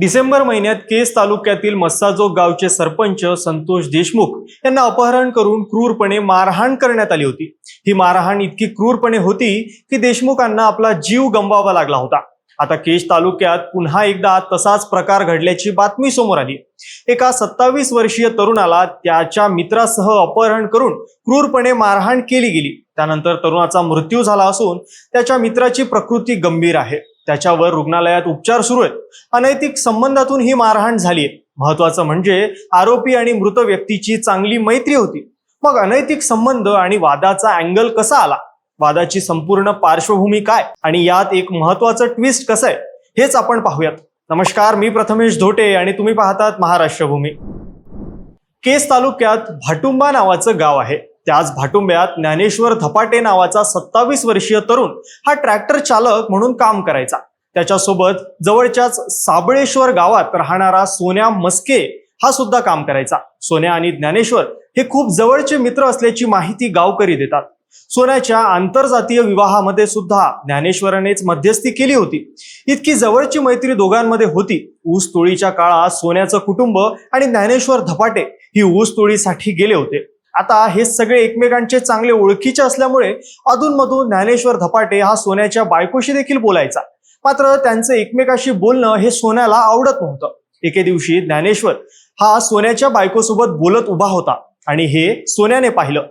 डिसेंबर महिन्यात केस तालुक्यातील मस्साजोग गावचे सरपंच संतोष देशमुख यांना अपहरण करून क्रूरपणे मारहाण करण्यात आली होती. ही मारहाण इतकी क्रूरपणे होती की देशमुखांना आपला जीव गमवावा लागला होता. आता केश तालुक्यात पुन्हा एकदा तसाच प्रकार घडल्याची बातमी समोर आली. एका सत्तावीस वर्षीय तरुणाला त्याच्या मित्रासह अपहरण करून क्रूरपणे मारहाण केली गेली. त्यानंतर तरुणाचा मृत्यू झाला असून त्याच्या मित्राची प्रकृती गंभीर आहे. त्याच्यावर रुग्णालयात उपचार सुरू आहेत. अनैतिक संबंधातून ही मारहाण झाली आहे. महत्वाचं म्हणजे आरोपी आणि मृत व्यक्तीची चांगली मैत्री होती. मग अनैतिक संबंध आणि वादाचा अँगल कसा आला? वादाची संपूर्ण पार्श्वभूमी काय? आणि यात एक महत्वाचं ट्विस्ट कसं आहे? हेच आपण पाहूयात. नमस्कार मी प्रथमेश धोटे आणि तुम्ही पाहतात महाराष्ट्र भूमी केस तालुक्यात भाटुंबा नावाचं गाव आहे. त्याच भाटुंब्यात ज्ञानेश्वर धपाटे नावाचा सत्तावीस वर्षीय तरुण हा ट्रॅक्टर चालक म्हणून काम करायचा. त्याच्यासोबत जवळच्याच साबळेश्वर गावात राहणारा सोन्या मस्के हा सुद्धा काम करायचा. सोन्या आणि ज्ञानेश्वर हे खूप जवळचे मित्र असल्याची माहिती गावकरी देतात. सोन्याच्या आंतरजातीय विवाहामध्ये सुद्धा ज्ञानेश्वरानेच मध्यस्थी केली होती. इतकी जवळची मैत्री दोघांमध्ये होती. ऊस तोळीच्या काळात सोन्याचं कुटुंब आणि ज्ञानेश्वर धपाटे ही ऊस तोळीसाठी गेले होते. आता हे सगळे एकमेकांचे चांगले ओळखीचे असल्यामुळे अधूनमधून ज्ञानेश्वर धपाटे हा सोन्याच्या बायकोशी देखील बोलायचा. मात्र त्यांचं एकमेकाशी बोलणं हे सोन्याला आवडत नव्हतं. एके दिवशी ज्ञानेश्वर हा सोन्याच्या बायकोसोबत बोलत उभा होता आणि हे सोन्याने पाहिलं.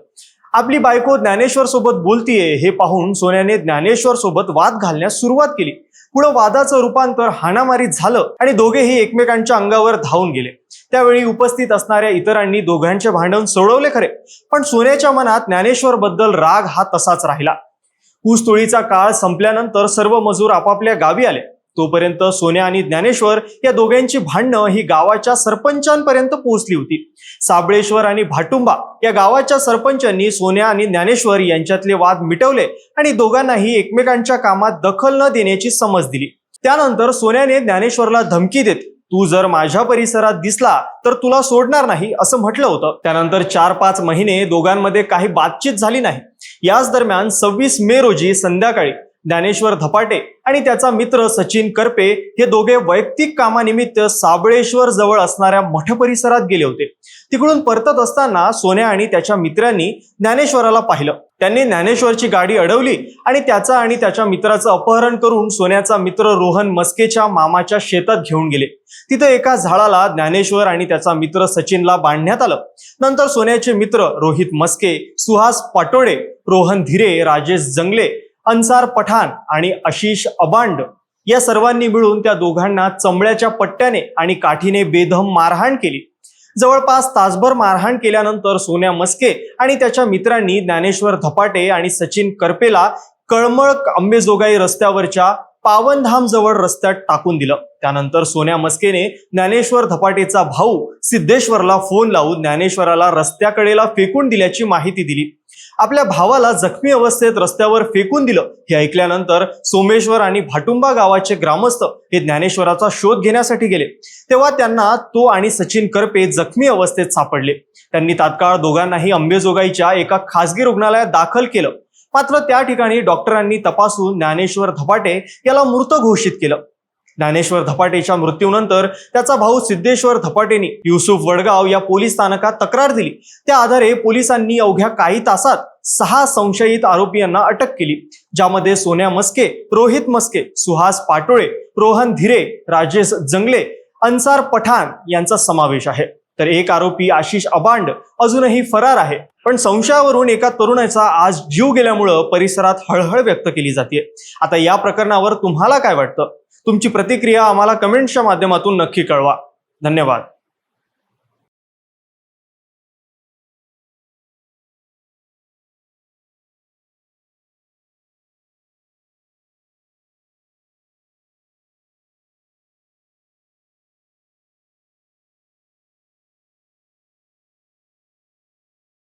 आपली बायको ज्ञानेश्वर सोबत बोलतीये हे पाहून सोन्याने ज्ञानेश्वर सोबत वाद घालण्यास सुरुवात केली. पुढं वादाचं रूपांतर हाणामारीत झालं आणि दोघेही एकमेकांच्या अंगावर धावून गेले. त्यावेळी उपस्थित असणाऱ्या इतरांनी दोघांचे भांडण सोडवले खरे. पण सोन्याच्या मनात ज्ञानेश्वर बद्दल राग हा तसाच राहिला. ऊसतोळीचा काळ संपल्यानंतर सर्व मजूर आपापल्या गावी आले. तोपर्यंत सोन्या आणि ज्ञानेश्वर या दोघांची भांडणं ही गावाच्या सरपंचांपर्यंत पोहोचली होती. साबळेश्वर आणि भाटुंबा या गावाच्या सरपंचांनी सोन्या आणि ज्ञानेश्वर यांच्यातले वाद मिटवले आणि दोघांनाही एकमेकांच्या कामात दखल न देण्याची समज दिली. त्यानंतर सोन्याने ज्ञानेश्वरला धमकी देत तू जर माझ्या परिसरात दिसला तर तुला सोडणार नाही असं म्हटलं होतं. त्यानंतर चार पाच महिने दोघांमध्ये काही बातचीत झाली नाही. याच दरम्यान सव्वीस मे रोजी संध्याकाळी ज्ञानेश्वर धपाटे आणि त्याचा मित्र सचिन करपे हे दोघे वैयक्तिक कामानिमित्त साबळेश्वर जवळ असणाऱ्या मठ परिसरात गेले होते. तिकडून परतत असताना सोन्या आणि त्याच्या मित्रांनी ज्ञानेश्वराला पाहिलं. त्यांनी ज्ञानेश्वरची गाडी अडवली आणि त्याचा आणि त्याच्या मित्राचं अपहरण करून सोन्याचा मित्र रोहन मस्केच्या मामाच्या शेतात घेऊन गेले. तिथं एका झाडाला ज्ञानेश्वर आणि त्याचा मित्र सचिनला बांधण्यात आलं. नंतर सोन्याचे मित्र रोहित मस्के सुहास पाटोळे रोहन धीरे राजेश जंगले अन्सार पठाण आणि आशिष अबांड या सर्वांनी मिळून त्या दोघांना चमड्याच्या पट्ट्याने आणि काठीने बेदम मारहाण केली. जवळपास तासभर मारहाण केल्यानंतर सोन्या मस्के आणि त्याच्या मित्रांनी ज्ञानेश्वर धपाटे आणि सचिन करपेला कळमळ अंबेजोगाई रस्त्यावरच्या पावनधाम जवळ रस्त्यात टाकून दिलं. त्यानंतर सोन्या मस्केने ज्ञानेश्वर धपाटेचा भाऊ सिद्धेश्वरला फोन लावून ज्ञानेश्वराला रस्त्याकडेला फेकून दिल्याची माहिती दिली. आपल्या भावाला जखमी अवस्थेत रस्त्यावर फेकून दिलं. हे ऐकल्यानंतर सोमेश्वर आणि भाटुंबा गावाचे ग्रामस्थ हे ज्ञानेश्वराचा शोध घेण्यासाठी गेले. तेव्हा त्यांना तो आणि सचिन करपे जखमी अवस्थेत सापडले. त्यांनी तात्काळ दोघांनाही अंबेजोगाईच्या एका खासगी रुग्णालयात दाखल केलं. मात्र त्या ठिकाणी डॉक्टरांनी तपासून ज्ञानेश्वर धपाटे याला मृत घोषित केलं. ज्ञानेश्वर धपाटेच्या मृत्यूनंतर त्याचा भाऊ सिद्धेश्वर धपाटेने युसुफ वडगाव या पोलीस स्थानकात तक्रार दिली. त्या आधारे पोलिसांनी अवघ्या काही तासात सहा संशयित आरोपींना अटक केली ज्यामध्ये सोन्या मस्के रोहित मस्के सुहास पाटोळे रोहन धीरे राजेश जंगले अन्सार पठाण यांचा समावेश आहे. तर एक आरोपी आशिष अबांड अजूनही फरार आहे. पण संशयावरून एका तरुणाचा आज जीव गेल्यामुळं परिसरात हळहळ व्यक्त केली जाते आता या प्रकरणावर तुम्हाला काय वाटतं? तुमची प्रतिक्रिया आम्हाला कमेंटच्या माध्यमातून नक्की कळवा. धन्यवाद.